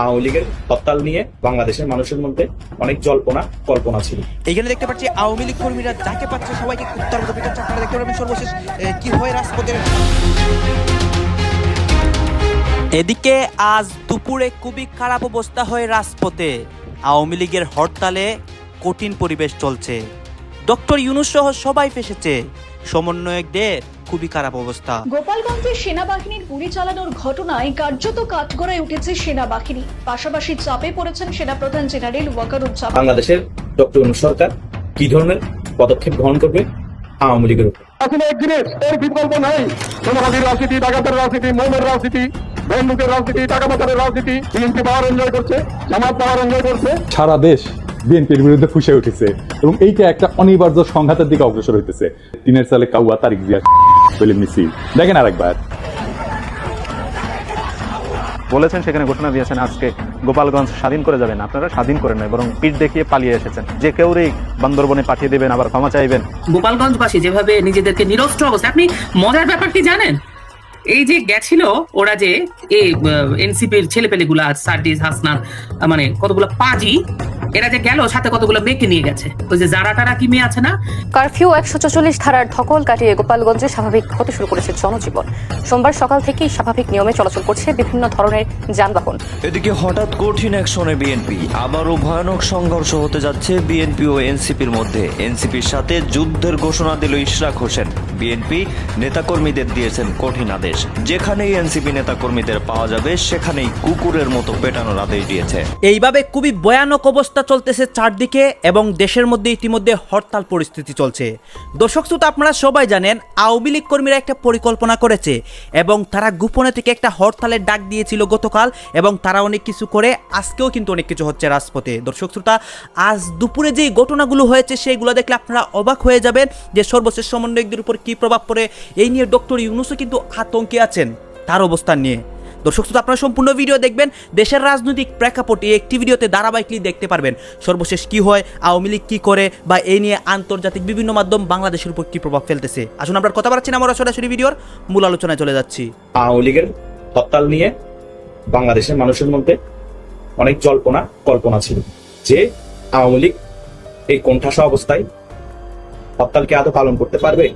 আওয়ামী লীগের হরতাল নিয়ে বাংলাদেশের মানুষের মধ্যে অনেক জল্পনা, কল্পনা ছিল। দেখতে পাচ্ছি আওয়ামী লীগ কর্মীরা যাকে পাচ্ছে সবাইকে আপনারা দেখতে সর্বশেষ কি হয় রাজপথের? এদিকে আজ দুপুরে খুবই খারাপ অবস্থা হয় রাজপথে। আওয়ামী লীগের হরতালে কঠিন পরিবেশ চলছে। ডক্টর ইউনুস সহ সবাই ফেসেছে। সমন্বয়কদের খুবই খারাপ অবস্থা। গোপালগঞ্জে সেনাবাহিনীর গুলি চালানোর ঘটনায় কার্যত কাঠগড়ায় উঠেছে সেনাবাহিনী। পাশাপাশি চাপে পড়েছেন সেনাপ্রধান জেনারেল ওয়াকারুজ্জামান। বাংলাদেশের ডক্টর সরকার কি ধরনের পদক্ষেপ গ্রহণ করবে আওয়ামী লীগের উপর? আসলে এক জিনিস এর বিকল্প নাই। সোনাবাদীর রাজনীতি ডাকাতের রাজনীতি মৌমের রাজনীতি বন্দুকের রাজনীতি টাকা পাচারের রাজনীতি। বিএনপি পাওয়ার এনজয় করছে জামাত পাওয়ার এনজয় করছে। সারা দেশ বিএনপির বিরুদ্ধে ফুসে উঠেছে এবং এইটা একটা অনিবার্য সংঘাতের দিকে অগ্রসর হইতেছে। টিনের সালে কাউয়া তারিখ জিয়া বলে মিছিল। দেখেন আরেকবার বলেছেন সেখানে ঘোষণা দিয়েছেন আজকে গোপালগঞ্জ স্বাধীন করে যাবেন। আপনারা স্বাধীন করে নয় বরং পিঠ দেখিয়ে পালিয়ে এসেছেন। যে কেউরই বান্দরবনে পাঠিয়ে দেবেন আবার ক্ষমা চাইবেন। গোপালগঞ্জবাসী যেভাবে নিজেদেরকে নিরস্ত্র অবস্থা আপনি মজার ব্যাপার কি জানেন? এই যে গেছিল ওরা যে এই এনসিপির ছেলেপেলেগুলা সার্ডিস হাসনান মানে কতগুলো পাজি এরা যে গেল সাথে কতগুলো মেয়েকে নিয়ে গেছে। ওই যে যারা টারা কি মেয়ে আছে না? কারফিউ একশো চল্লিশ ধারার ধকল কাটিয়ে গোপালগঞ্জে স্বাভাবিক হতে শুরু করেছে জনজীবন। সোমবার সকাল থেকেই স্বাভাবিক নিয়মে চলাচল করছে বিভিন্ন ধরনের যানবাহন। এদিকে হঠাৎ কঠিন অ্যাকশনে বিএনপি। আবারও ভয়ানক সংঘর্ষ হতে যাচ্ছে বিএনপি ও এনসিপির মধ্যে। এনসিপির সাথে যুদ্ধের ঘোষণা দিল ইশরাক হোসেন। বিএনপি নেতাকর্মীদের দিয়েছেন কঠিন আদেশ। যেখানেই এনসিপি নেতাকর্মীদের পাওয়া যাবে, সেখানেই কুকুরের মতো পেটানোর আদেশ দিয়েছে। এইভাবে খুবই ভয়ানক অবস্থা চলতেছে চারদিকে এবং দেশের মধ্যে ইতিমধ্যে হরতাল পরিস্থিতি চলছে। দর্শক শ্রোতা, আপনারা সবাই জানেন, আওয়ামী লীগ কর্মীরা একটা পরিকল্পনা করেছে এবং তারা গোপনে থেকে একটা হরতালের ডাক দিয়েছিল গতকাল এবং তারা অনেক কিছু করে, আজকেও কিন্তু অনেক কিছু হচ্ছে রাজপথে। দর্শক শ্রোতা, আজ দুপুরে যেই ঘটনাগুলো হয়েছে, সেইগুলো দেখলে আপনারা অবাক হয়ে যাবেন যে সর্বশেষ সমন্বয়কদের উপর কী প্রভাব পড়ে, এই নিয়ে ডক্টর ইউনুসও কিন্তু আতঙ্কে আছেন? তার অবস্থান নিয়ে। দর্শক শ্রোতা, আপনারা সম্পূর্ণ ভিডিও দেখবেন। দেশের রাজনৈতিক প্রেক্ষাপট এই একটি ভিডিওতে ধারাবাহিকলি দেখতে পারবেন। সর্বশেষ কি হয়, আওয়ামী লীগ কি করে, বা এই নিয়ে আন্তর্জাতিক বিভিন্ন মাধ্যম বাংলাদেশের উপর কি প্রভাব ফেলতেছে? আসুন আমরা কথা বাড়াচ্ছি আমরা সরাসরি ভিডিওর মূল আলোচনায় চলে যাচ্ছি। আওয়ামী লীগের হরতাল নিয়ে বাংলাদেশের মানুষের মধ্যে অনেক জল্পনা, কল্পনা ছিল যে আওয়ামী লীগ এই কোণঠাসা অবস্থায় হরতালকে আদৌ পালন করতে পারবে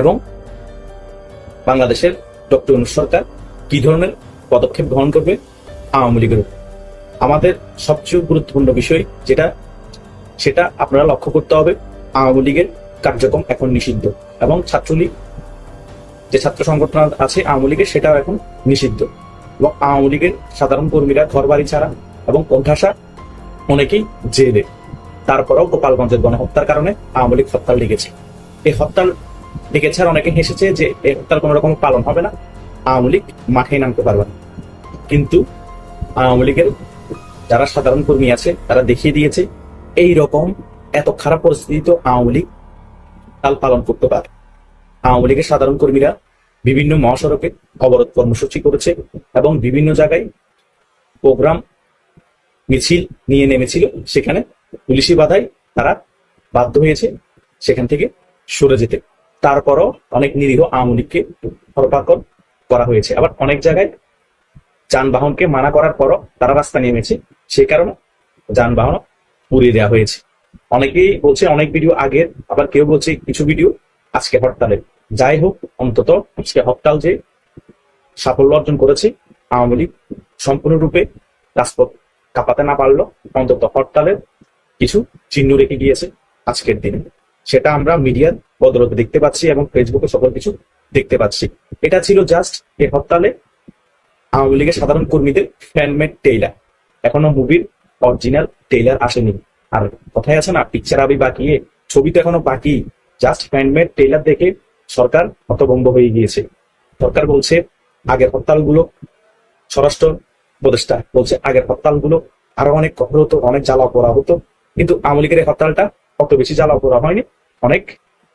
এবং বাংলাদেশের ডক্টর ইউনূস সরকার কি ধরনের পদক্ষেপ গ্রহণ করবে আওয়ামী লীগের আমাদের সবচেয়ে গুরুত্বপূর্ণ বিষয় যেটা, সেটা আপনারা লক্ষ্য করতে হবে, আওয়ামী লীগের কার্যক্রম এখন নিষিদ্ধ এবং ছাত্রলীগ, যে ছাত্র সংগঠন আছে আওয়ামী লীগের, সেটাও এখন নিষিদ্ধ। এবং আওয়ামী লীগের সাধারণ কর্মীরা ঘর বাড়ি ছাড়া এবং কোণঠাসা অনেকেই জেলে। তারপরেও গোপালগঞ্জের গণহত্যার কারণে আওয়ামী লীগ হরতাল ডেকেছে। এই হরতাল ডেকেছে আর অনেকে হেসেছে যে তার কোনো রকম পালন হবে না। আওয়ামী লীগ মাঠে নামতে পারবে না। কিন্তু আওয়ামী লীগের যারা সাধারণ কর্মী আছে, তারা দেখিয়ে দিয়েছে এই রকম এত খারাপ পরিস্থিতি আওয়ামী লীগ তাল পালন করতে পারে। আওয়ামী লীগের সাধারণ কর্মীরা বিভিন্ন মহাসড়কে অবরোধ কর্মসূচি করেছে এবং বিভিন্ন জায়গায় প্রোগ্রাম, মিছিল নিয়ে নেমেছিল। সেখানে পুলিশি বাধায় তারা বাধ্য হয়েছে সেখান থেকে সরে যেতে। তারপরও অনেক নিরীহ আওয়ামী লীগকে হরপাকড় করা হয়েছে। আবার অনেক জায়গায় যানবাহনকে মানা করার পরও তারা রাস্তা নেমেছে। সে কারণে যানবাহন পুড়িয়ে দেওয়া হয়েছে। অনেকেই বলছে অনেক ভিডিও আগের, আবার কেউ বলছে কিছু ভিডিও আজকে হরতালের। যাই হোক, অন্তত আজকে হরতাল যে সাফল্য অর্জন করেছে, আওয়ামী লীগ সম্পূর্ণরূপে রাজপথ কাঁপাতে না পারল, অন্তত হরতালের কিছু চিহ্ন রেখে গিয়েছে আজকের দিনে। সেটা আমরা মিডিয়ার বদলতে দেখতে পাচ্ছি এবং ফেসবুকে সকল কিছু দেখতে পাচ্ছি। এটা ছিল জাস্ট এই হরতালে আওয়ামী লীগের সাধারণ কর্মীদের ফ্যানমেড টেইলার এখনও মুভির অরিজিনাল টেইলার আসেনি। আর কথায় আছে না পিকচার আবি বাকি ছবি তো এখনও বাকি। জাস্ট ফ্যানমেড টেইলার দেখে সরকার হতভম্ব হয়ে গিয়েছে। সরকার বলছে, আগের হরতালগুলো স্বরাষ্ট্র উপদেষ্টা বলছে, আগের হরতালগুলো আরও অনেক কঠোর হতো, অনেক জ্বালা করা হতো। কিন্তু আওয়ামী লীগের হরতালটা অত বেশি জ্বালা করা হয়নি। অনেক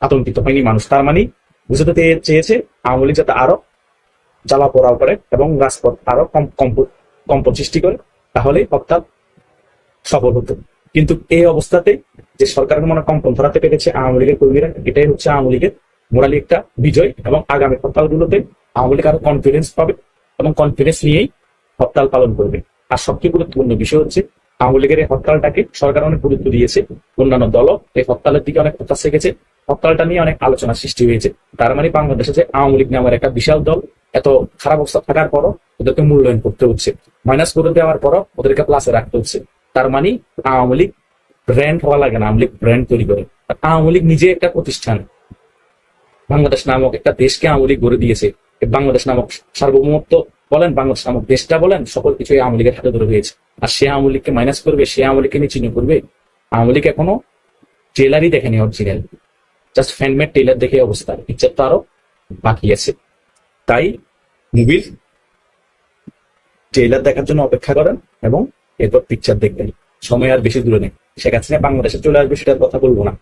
আতঙ্কিত হয়নি মানুষ। তার মানে বুঝতে চেয়ে- চেয়েছে আওয়ামী লীগ যাতে আরও জ্বালা পোড়াও করে এবং রাজপথ আরও কম কম্প কম্প সৃষ্টি করে, তাহলে হরতাল সফল হতো। কিন্তু এই অবস্থাতে যে সরকারের মনে কম্পন ধরাতে পেরেছে আওয়ামী লীগের কর্মীরা, এটাই হচ্ছে আওয়ামী লীগের মোরালি একটা বিজয় এবং আগামী হরতালগুলোতে আওয়ামী লীগ আরও কনফিডেন্স পাবে এবং কনফিডেন্স নিয়েই হরতাল পালন করবে। আর সবচেয়ে গুরুত্বপূর্ণ বিষয় হচ্ছে আওয়ামী লীগের এই হরতালটাকে সরকার অনেক গুরুত্ব দিয়েছে। অন্যান্য দলও এই হরতালের দিকে অনেক প্রত্যাশা রেখেছে হরতালটা নিয়ে অনেক আলোচনা সৃষ্টি হয়েছে। তার মানে বাংলাদেশে যে আওয়ামী লীগ নামের একটা বিশাল দল এত খারাপ অবস্থা থাকার পরও ওদেরকে মূল্যায়ন করতে হচ্ছে। মাইনাস করে দেওয়ার পরও ওদেরকে প্লাসে রাখতে হচ্ছে। তার মানে আওয়ামী লীগ ব্র্যান্ড হওয়া লাগে না, আওয়ামী লীগ ব্র্যান্ড তৈরি করে। আওয়ামী লীগ নিজে একটা প্রতিষ্ঠান। বাংলাদেশ নামক একটা দেশকে আওয়ামী লীগ গড়ে দিয়েছে। বাংলাদেশ নামক সার্বভৌমত্ব বলেন, বাংলাদেশ নামক দেশটা বলেন, সকল কিছুই আওয়ামী লীগের হাতে ধরে হয়েছে আর সে আওয়ামী লীগকে মাইনাস করবে, সে আওয়ামী লীগকে নিচে করবে। আওয়ামী লীগ এখনও ট্রেলারই দেখেনি অরিজিনাল জাস্ট ফ্যানমেড ট্রেলার দেখে অবস্থা। পিকচার তো আরও বাকি আছে। তাই মুভির ট্রেলার দেখার জন্য অপেক্ষা করেন এবং এরপর পিকচার দেখবেন। সময় আর বেশি দূরে নেই। শেখ হাসিনা বাংলাদেশে চলে আসবে সেটার কথা বলব না।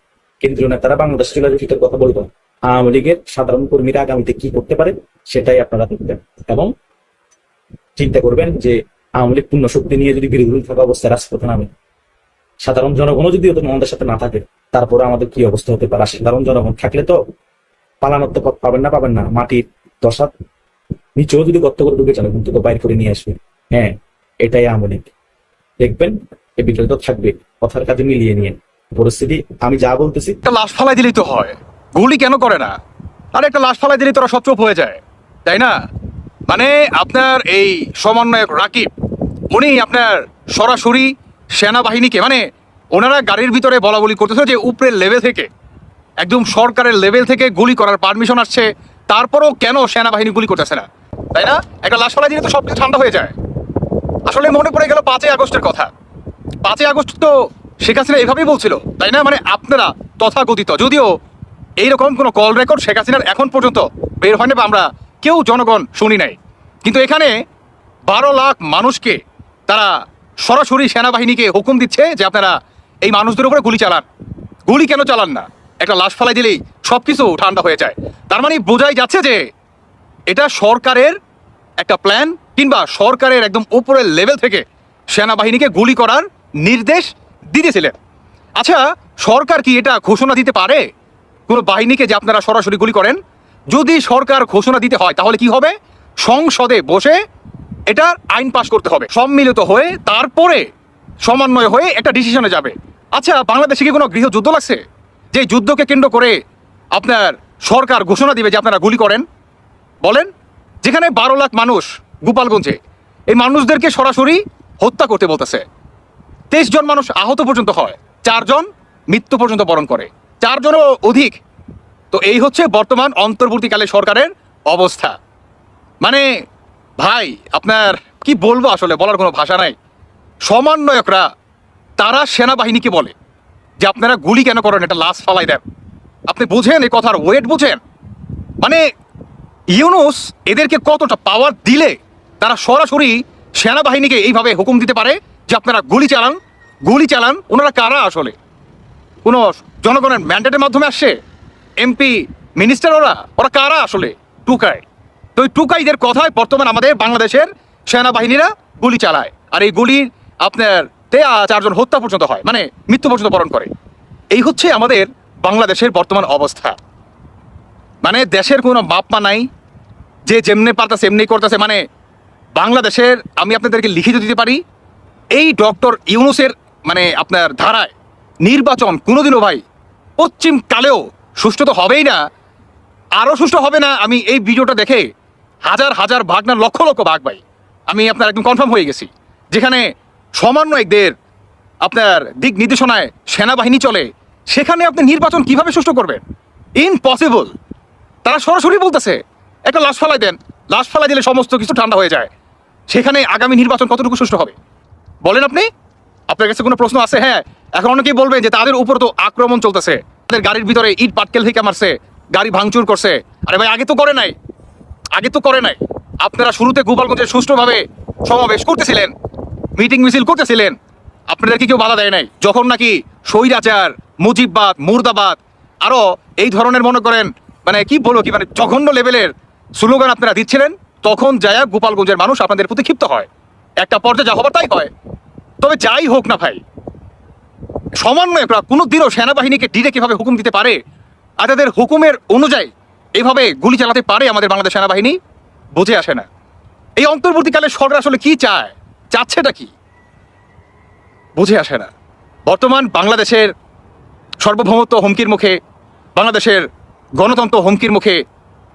কেন্দ্রীয় নেতারা বাংলাদেশে চলে আসবে সেটার কথা বলব না। আওয়ামী লীগের সাধারণ কর্মীরা আগামীতে কি করতে পারে, সেটাই আপনারা দেখবেন। এবং চিন্তা করবেন যে আওয়ামী লীগ পূর্ণ শক্তি নিয়ে যদি বিরোধী থাকা অবস্থায় রাজপথে নামে, সাধারণ জনগণও যদি ওদের আমাদের সাথে না থাকে, তারপরে আমাদের কি অবস্থা হতে পারে? সাধারণ জনগণ থাকলে তো পালানোর তো পাবেন না পাবেন না। মাটির দশা নিচেও যদি গর্ত করে ঢুকে যাবে কিন্তু বাইর করে নিয়ে আসবে। হ্যাঁ এটাই আওয়ামী লীগ। দেখবেন এই তো থাকবে। কথার কাজে মিলিয়ে নিয়ে। পরিস্থিতি, আমি যা বলতেছি একটা লাশ ফালাই দিলেই তো হয়। গুলি কেন করে না? আর একটা লাশ ফালাই দিলেই তোরা সব চুপ হয়ে যায়। তাই না? মানে আপনার এই সমন্বয়ক রাকিব, উনি আপনার সরাসরি সেনাবাহিনীকে মানে ওনারা গাড়ির ভিতরে বলা বলি করতেছে যে উপরের লেভেল থেকে, একদম সরকারের লেভেল থেকে গুলি করার পারমিশন আসছে, তারপরেও কেন সেনাবাহিনী গুলি করতেছে না? তাই না? একটা লাশ ফালাই দিলে তো সব কিছু ঠান্ডা হয়ে যায়। আসলে মনে পড়ে গেল পাঁচই আগস্টের কথা। পাঁচই আগস্ট তো শেখ হাসিনা এভাবেই বলছিল, তাই না? মানে আপনারা তথাকথিত, যদিও এইরকম কোনো কল রেকর্ড শেখ হাসিনার এখন পর্যন্ত বের হয়নি বা আমরা কেউ জনগণ শুনি নাই। কিন্তু এখানে বারো লাখ মানুষকে তারা সরাসরি সেনাবাহিনীকে হুকুম দিচ্ছে যে আপনারা এই মানুষদের উপরে গুলি চালান। গুলি কেন চালান না? একটা লাশ ফেলাই দিলেই সব কিছু ঠান্ডা হয়ে যায়। তার মানে বোঝাই যাচ্ছে যে এটা সরকারের একটা প্ল্যান কিংবা সরকারের একদম উপরের লেভেল থেকে সেনাবাহিনীকে গুলি করার নির্দেশ দিতেছিলেন। আচ্ছা সরকার কি এটা ঘোষণা দিতে পারে? কোনো বাহিনীকে যে আপনারা সরাসরি গুলি করেন? যদি সরকার ঘোষণা দিতে হয়, তাহলে কি হবে? সংসদে বসে এটার আইন পাশ করতে হবে। সম্মিলিত হয়ে তারপরে সমন্বয় হয়ে একটা ডিসিশনে যাবে। আচ্ছা বাংলাদেশে কি কোনো গৃহযুদ্ধ লাগছে? যে যুদ্ধকে কেন্দ্র করে আপনার সরকার ঘোষণা দিবে যে আপনারা গুলি করেন? বলেন, যেখানে বারো লাখ মানুষ গোপালগঞ্জে, এই মানুষদেরকে সরাসরি হত্যা করতে বলতেছে। তেইশ জন মানুষ আহত পর্যন্ত হয়, চারজন মৃত্যু পর্যন্ত বরণ করে। চারজনও অধিক তো এই হচ্ছে বর্তমান অন্তর্বর্তীকালে সরকারের অবস্থা। মানে ভাই, আপনার কি বলব আসলে? বলার কোনো ভাষা নাই। সমন্বয়করা, তারা সেনাবাহিনীকে বলে যে, আপনারা গুলি কেন করেন? এটা লাশ ফালাই দেন। আপনি বুঝেন এই কথার ওয়েট বুঝেন? মানে ইউনুস এদেরকে কতটা পাওয়ার দিলে তারা সরাসরি সেনাবাহিনীকে এইভাবে হুকুম দিতে পারে যে, আপনারা গুলি চালান গুলি চালান। ওনারা কারা আসলে? কোনো জনগণের ম্যান্ডেটের মাধ্যমে আসছে? এমপি মিনিস্টার ওরা? ওরা কারা আসলে? টুকায় তো ওই টুকাইদের কথায় বর্তমান আমাদের বাংলাদেশের সেনাবাহিনীরা গুলি চালায়। আর এই গুলি আপনার তেয়া চারজন হত্যা পর্যন্ত হয়। মানে মৃত্যু পর্যন্ত বরণ করে। এই হচ্ছে আমাদের বাংলাদেশের বর্তমান অবস্থা। মানে দেশের কোনো মাপমা নাই। যে যেমনি পারতাছে এমনি করতেছে। মানে বাংলাদেশের, আমি আপনাদেরকে লিখিত দিতে পারি, এই ডক্টর ইউনুসের মানে আপনার ধারায় নির্বাচন কোনোদিনও ভাই পশ্চিম কালেও সুষ্ঠু তো হবেই না। আরও সুষ্ঠু হবে না, আমি এই ভিডিওটা দেখে হাজার হাজার ভাগ না লক্ষ লক্ষ ভাগ ভাই, আমি আপনার একদম কনফার্ম হয়ে গেছি। যেখানে সমন্বয়কদের আপনার দিক নির্দেশনায় সেনাবাহিনী চলে, সেখানে আপনি নির্বাচন কীভাবে সুষ্ঠু করবেন? ইম্পসিবল তারা সরাসরি বলতেছে, একটা লাশ ফালাই দেন, লাশ ফালাই দিলে সমস্ত কিছু ঠান্ডা হয়ে যায়। সেখানে আগামী নির্বাচন কতটুকু সুষ্ঠু হবে? বলেন আপনি। আপনার কাছে কোনো প্রশ্ন আছে? হ্যাঁ এখন অনেকেই বলবেন যে তাদের উপর তো আক্রমণ চলতেছে। তাদের গাড়ির ভিতরে ইট পাটকেল থেকে মারছে, গাড়ি ভাঙচুর করছে। আরে ভাই, আগে তো করে নাই। আগে তো করে নাই। আপনারা শুরুতে গোপালগঞ্জে সুষ্ঠুভাবে সমাবেশ করতেছিলেন, মিটিং মিছিল করতেছিলেন। আপনাদেরকে কেউ বাধা দেয় নাই। যখন নাকি স্বৈরাচার, মুজিববাদ, মুর্দাবাদ, আরও এই ধরনের মনে করেন মানে কি বলব কি মানে জঘন্য লেভেলের স্লোগান আপনারা দিচ্ছিলেন, তখন যায়া গোপালগঞ্জের মানুষ আপনাদের প্রতি ক্ষিপ্ত হয়। একটা পর্যায়ে যা হবার তাই হয়। তবে যাই হোক না ভাই সমন্বয়করা কোনোদিনও সেনাবাহিনীকে ডিরে কীভাবে হুকুম দিতে পারে? আর তাদের হুকুমের অনুযায়ী এভাবে গুলি চালাতে পারে আমাদের বাংলাদেশ সেনাবাহিনী? বুঝে আসে না। এই অন্তর্বর্তীকালে সরকার আসলে কি চায়? চাচ্ছেটা কি? বুঝে আসে না। বর্তমান বাংলাদেশের সার্বভৌমত্ব হুমকির মুখে, বাংলাদেশের গণতন্ত্র হুমকির মুখে,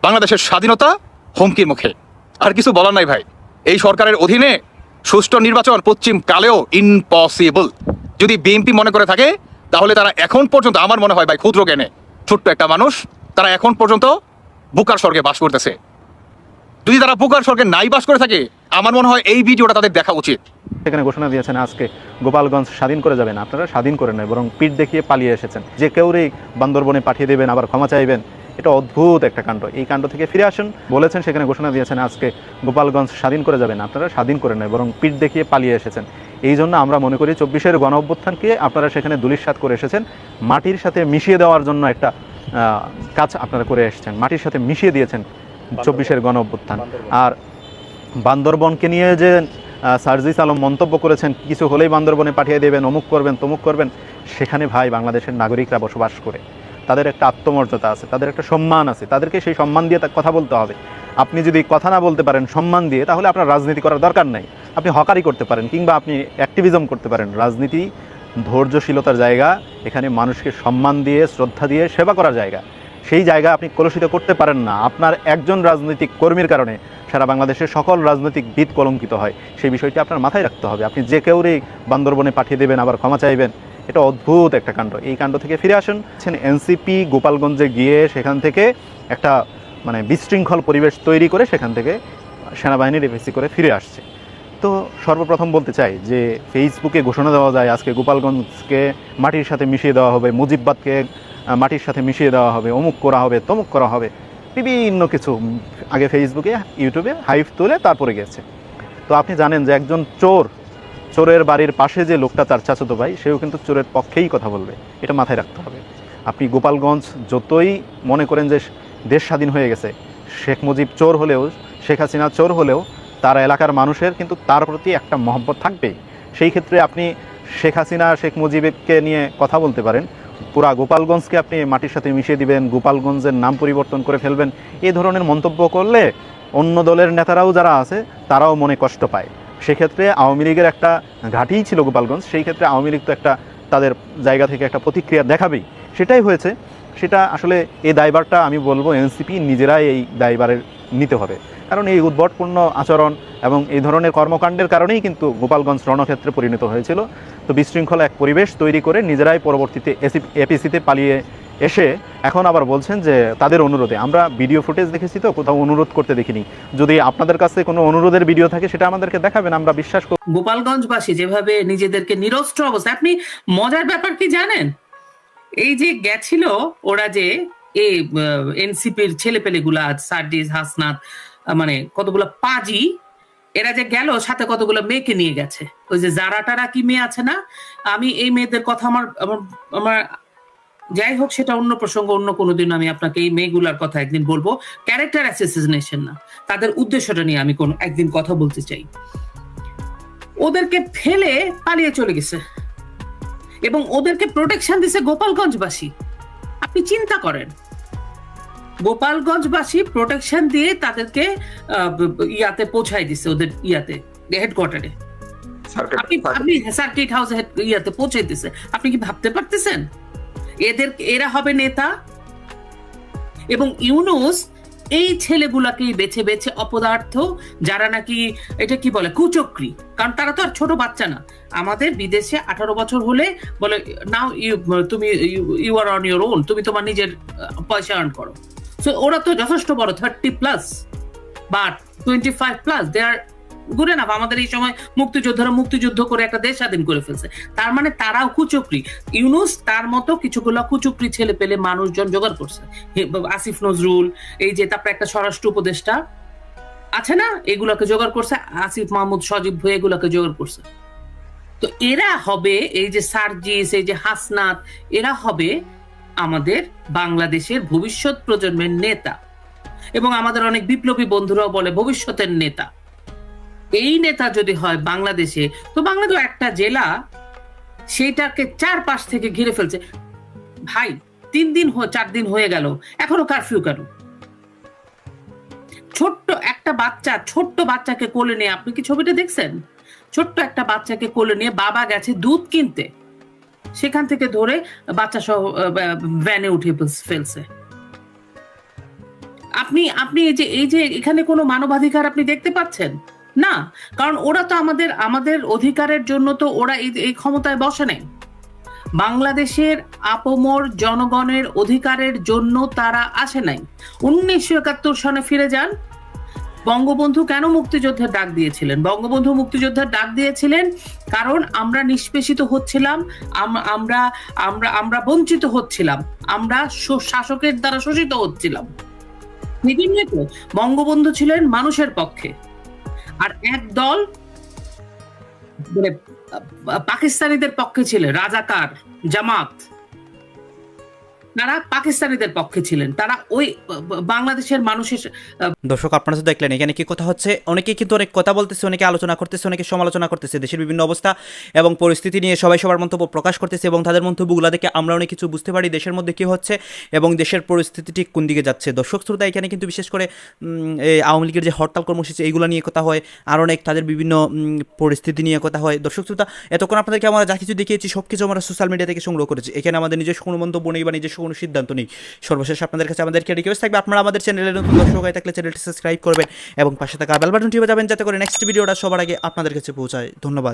বাংলাদেশের স্বাধীনতা হুমকির মুখে। আর কিছু বলার নাই ভাই। এই সরকারের অধীনে সুষ্ঠু নির্বাচন পশ্চিম কালেও ইম্পসিবল যদি বিএনপি মনে করে থাকে, তাহলে তারা এখন পর্যন্ত, আমার মনে হয় ভাই, ক্ষুদ্র জ্ঞানে, ছোট্ট একটা মানুষ, তারা এখন পর্যন্ত বুকার স্বর্গে বাস করতেছে। যদি তারা বুকার স্বর্গে নাই বাস করে থাকে, আমার মনে হয় এই ভিডিওটা তাদের দেখা উচিত। সেখানে ঘোষণা দিয়েছেন আজকে গোপালগঞ্জ স্বাধীন করে যাবেন, আপনারা স্বাধীন করে নয় বরং পিঠ দেখিয়ে পালিয়ে এসেছেন। যে কেউরই বান্দরবনে পাঠিয়ে দেবেন, আবার ক্ষমা চাইবেন, এটা অদ্ভুত একটা কাণ্ড। এই কাণ্ড থেকে ফিরে আসেন, বলেছেন সেখানে ঘোষণা দিয়েছেন আজকে গোপালগঞ্জ স্বাধীন করে যাবেন, আপনারা স্বাধীন করে নয় বরং পিঠ দেখিয়ে পালিয়ে এসেছেন। এই জন্য আমরা মনে করি চব্বিশের গণ অভ্যুত্থানকে আপনারা সেখানে দুলিশাত করে এসেছেন। মাটির সাথে মিশিয়ে দেওয়ার জন্য একটা কাজ আপনারা করে এসেছেন। মাটির সাথে মিশিয়ে দিয়েছেন চব্বিশের গণ অভ্যুত্থান আর বান্দরবনকে নিয়ে যে সার্জিস আলম মন্তব্য করেছেন কিছু হলেই বান্দরবনে পাঠিয়ে দেবেন অমুক করবেন তমুক করবেন সেখানে ভাই বাংলাদেশের নাগরিকরা বসবাস করে। তাদের একটা আত্মমর্যাদা আছে, তাদের একটা সম্মান আছে, তাদেরকে সেই সম্মান দিয়ে কথা বলতে হবে। আপনি যদি কথা না বলতে পারেন, সম্মান দিয়ে, তাহলে আপনার রাজনীতি করার দরকার নাই। আপনি হকারি করতে পারেন, কিংবা আপনি অ্যাক্টিভিজম করতে পারেন। রাজনীতি ধৈর্যশীলতার জায়গা, এখানে মানুষকে সম্মান দিয়ে, শ্রদ্ধা দিয়ে সেবা করার জায়গা। সেই জায়গা আপনি কলুষিত করতে পারেন না। আপনার একজন রাজনৈতিক কর্মীর কারণে সারা বাংলাদেশের সকল রাজনৈতিক বিদ কলঙ্কিত হয়। সেই বিষয়টি আপনার মাথায় রাখতে হবে। আপনি যে কেউরই বান্দরবনে পাঠিয়ে দেবেন, আবার ক্ষমা চাইবেন। এটা অদ্ভুত একটা কাণ্ড। এই কাণ্ড থেকে ফিরে আসেন। এনসিপি, গোপালগঞ্জে গিয়ে সেখান থেকে একটা মানে বিশৃঙ্খল পরিবেশ তৈরি করে সেখান থেকে সেনাবাহিনীর রেফেসি করে ফিরে আসছে। তো সর্বপ্রথম বলতে চাই যে ফেসবুকে ঘোষণা দেওয়া যায়, আজকে গোপালগঞ্জকে মাটির সাথে মিশিয়ে দেওয়া হবে, মুজিববাদকে মাটির সাথে মিশিয়ে দেওয়া হবে, অমুক করা হবে, তমুক করা হবে, বিভিন্ন কিছু আগে ফেসবুকে ইউটিউবে হাইপ তুলে তারপরে গেছে। তো আপনি জানেন যে একজন চোর চোরের বাড়ির পাশে যে লোকটা তার চাচাতো ভাই, সেও কিন্তু চোরের পক্ষেই কথা বলবে। এটা মাথায় রাখতে হবে। আপনি গোপালগঞ্জ যতই মনে করেন যে দেশ স্বাধীন হয়ে গেছে, শেখ মুজিব চোর হলেও, শেখ হাসিনা চোর হলেও, তার এলাকার মানুষের কিন্তু তার প্রতি একটা মহব্বত থাকবেই। সেই ক্ষেত্রে আপনি শেখ হাসিনা, শেখ মুজিবকে নিয়ে কথা বলতে পারেন। পুরা গোপালগঞ্জকে আপনি মাটির সাথে মিশিয়ে দিবেন, গোপালগঞ্জের নাম পরিবর্তন করে ফেলবেন। এই ধরনের মন্তব্য করলে অন্য দলের নেতারাও যারা আছে, তারাও মনে কষ্ট পায়। সেক্ষেত্রে আওয়ামী লীগের একটা ঘাঁটিই ছিল গোপালগঞ্জ, সেই ক্ষেত্রে আওয়ামী লীগ তো একটা তাদের জায়গা থেকে একটা প্রতিক্রিয়া দেখাবেই। সেটাই হয়েছে, সেটা আসলে এই দায়বারটা আমি বলব এনসিপি নিজেরাই এই দায়বারের নিতে হবে। কারণ এই উদ্ভটপূর্ণ আচরণ এবং এই ধরনের কর্মকাণ্ডের কারণেই কিন্তু গোপালগঞ্জ রণক্ষেত্রে পরিণত হয়েছিল। তো বিশৃঙ্খলা এক পরিবেশ তৈরি করে নিজেরাই পরবর্তীতে এসি, এপিসিতে পালিয়ে এসে এখন আবার বলছেন যে তাদের অনুরোধে। আমরা ভিডিও ফুটেজ দেখেছি তো, কোথাও অনুরোধ করতে দেখিনি। যদি আপনাদের কাছে কোনো অনুরোধের ভিডিও থাকে, সেটা আমাদেরকে দেখাবেন, আমরা বিশ্বাস করব গোপালগঞ্জবাসী যেভাবে নিজেদেরকে নিরস্ত্র অবস্থা আপনি মজার ব্যাপার কি জানেন? এই যে গেছিল, ওরা যে এই এনসিপির ছেলে পেলে গুলা সার্ডিস হাসনাত মানে কতগুলো পাজি, এরা যে গেল, সাথে কতগুলো মেয়েকে নিয়ে গেছে। ওই যে যারা টারা কি মেয়ে আছে না? আমি এই মেয়েদের কথা আমার আমার আমার যাই হোক সেটা অন্য প্রসঙ্গ অন্য কোনোদিন আমি আপনাকে এই মেয়েগুলার কথা একদিন বলব। ক্যারেক্টার অ্যাসেসিনেশন না। তাদের উদ্দেশ্যটা নিয়ে আমি কোন একদিন কথা বলতে চাই। ওদেরকে ফেলে পালিয়ে চলে গেছে। এবং ওদেরকে প্রোটেকশন দিছে গোপালগঞ্জবাসী। আপনি চিন্তা করেন। গোপালগঞ্জবাসী প্রোটেকশন দিয়ে তাদেরকে ইয়াতে পৌঁছাই দিছে ওদের ইয়াতে হেডকোয়ার্টারে আপনি আপনি সার্কিট হাউস ইয়াতে পৌঁছে দিছে। আপনি কি ভাবতে পারতেছেন? এদের এরা হবে নেতা। এবং ইউনুস এই ছেলেগুলাকেই বেছে বেছে অপদার্থ, যারা নাকি এটা কি বলে, কুচক্রি। কারণ তারা তো আর ছোট বাচ্চা না। আমাদের বিদেশে আঠারো বছর হলে বলে, নাও তুমি you are on your own, তুমি তোমার নিজের পয়সা আর্ন করো। সো ওরা তো যথেষ্ট বড় thirty plus but twenty five plus they are good enough আমাদের এই সময় মুক্তিযোদ্ধারা মুক্তিযুদ্ধ করে একটা দেশ স্বাধীন করে ফেলছে। তার মানে তারাও কুচক্রি। ইউনুস তার মতো কিছুগুলো কুচক্রি ছেলে পেলে মানুষজন জোগাড় করছে। আসিফ নজরুল, এই যে তারপরে একটা স্বরাষ্ট্র উপদেষ্টা আছে না, এগুলোকে জোগাড় করছে, আসিফ মাহমুদ সজীব ভুয়ে এগুলোকে জোগাড় করছে। তো এরা হবে, এই যে সার্জিস, এই যে হাসনাত, এরা হবে আমাদের বাংলাদেশের ভবিষ্যৎ প্রজন্মের নেতা। এবং আমাদের অনেক বিপ্লবী বন্ধুরাও বলে ভবিষ্যতের নেতা। এই নেতা যদি হয় বাংলাদেশে, তো বাংলাদেশ একটা জেলা সেটাকে চারপাশ থেকে ঘিরে ফেলছে। ভাই, তিন দিন চার দিন হয়ে গেল। এখনও কারফিউ কেন? ছোট্ট একটা বাচ্চা, ছোট্ট বাচ্চাকে কোলে নিয়ে, আপনি কি ছবিটা দেখছেন? ছোট্ট একটা বাচ্চাকে কোলে নিয়ে বাবা গেছে দুধ কিনতে। সেখান থেকে ধরে বাচ্চা সহ ভ্যানে উঠে ফেলছে। আপনি আপনি এই যে এই যে এখানে কোনো মানবাধিকার আপনি দেখতে পাচ্ছেন? না, কারণ ওরা তো আমাদের আমাদের অধিকারের জন্য তো ওরা এই ক্ষমতায় বসে নেই। বাংলাদেশের আপমর জনগণের অধিকারের জন্য তারা আসে নাই। উনিশশো একাত্তর সনে ফিরে যান। বঙ্গবন্ধু কেন মুক্তিযোদ্ধার ডাক দিয়েছিলেন? বঙ্গবন্ধু মুক্তিযোদ্ধার ডাক দিয়েছিলেন কারণ আমরা নিষ্পেষিত হচ্ছিলাম আমরা আমরা আমরা বঞ্চিত হচ্ছিলাম, আমরা শাসকের দ্বারা শোষিত হচ্ছিলাম। বঙ্গবন্ধু ছিলেন মানুষের পক্ষে। আর এক দল মানে পাকিস্তানিদের পক্ষে ছিল রাজাকার জামাত। তারা পাকিস্তানিদের পক্ষে ছিলেন। তারা ওই বাংলাদেশের মানুষের দর্শক, আপনারা তো দেখলেন, এখানে কি কথা হচ্ছে? অনেকে কিন্তু অনেক কথা বলতেছে, অনেকে আলোচনা করতেছে, অনেকে সমালোচনা করতেছে, দেশের বিভিন্ন অবস্থা এবং পরিস্থিতি নিয়ে সবাই সবার মন্তব্য প্রকাশ করতেছে এবং তাদের মন্তব্যগুলো দেখে আমরা অনেক কিছু বুঝতে পারি দেশের মধ্যে কি হচ্ছে এবং দেশের পরিস্থিতি ঠিক কোন দিকে যাচ্ছে। দর্শক, শ্রোতা, এখানে কিন্তু বিশেষ করে আওয়ামী লীগের যে হরতাল কর্মসূচি এইগুলো নিয়ে কথা হয় আর অনেক তাদের বিভিন্ন পরিস্থিতি নিয়ে কথা হয়। দর্শক, শ্রোতা, এতক্ষণ আপনাদেরকে আমরা যা কিছু দেখিয়েছি সব কিছু আমরা সোশ্যাল মিডিয়া থেকে সংগ্রহ করেছি। এখানে আমাদের নিজস্ব কোনো মন্তব্য নেই বা নিজস্ব কোনো সিদ্ধান্ত নেই। সর্বশেষ আপনাদের কাছে আমাদেরকে রিকোয়েস্ট থাকবে। আপনারা আমাদের চ্যানেলে নতুন দর্শক হয়ে থাকলে চ্যানেলটি সাবস্ক্রাইব করবেন এবং পাশে থাকা বেল বাটনটি বাজাবেন যাতে করে নেক্সট ভিডিওটা সবার আগে আপনাদের কাছে পৌঁছায়। ধন্যবাদ।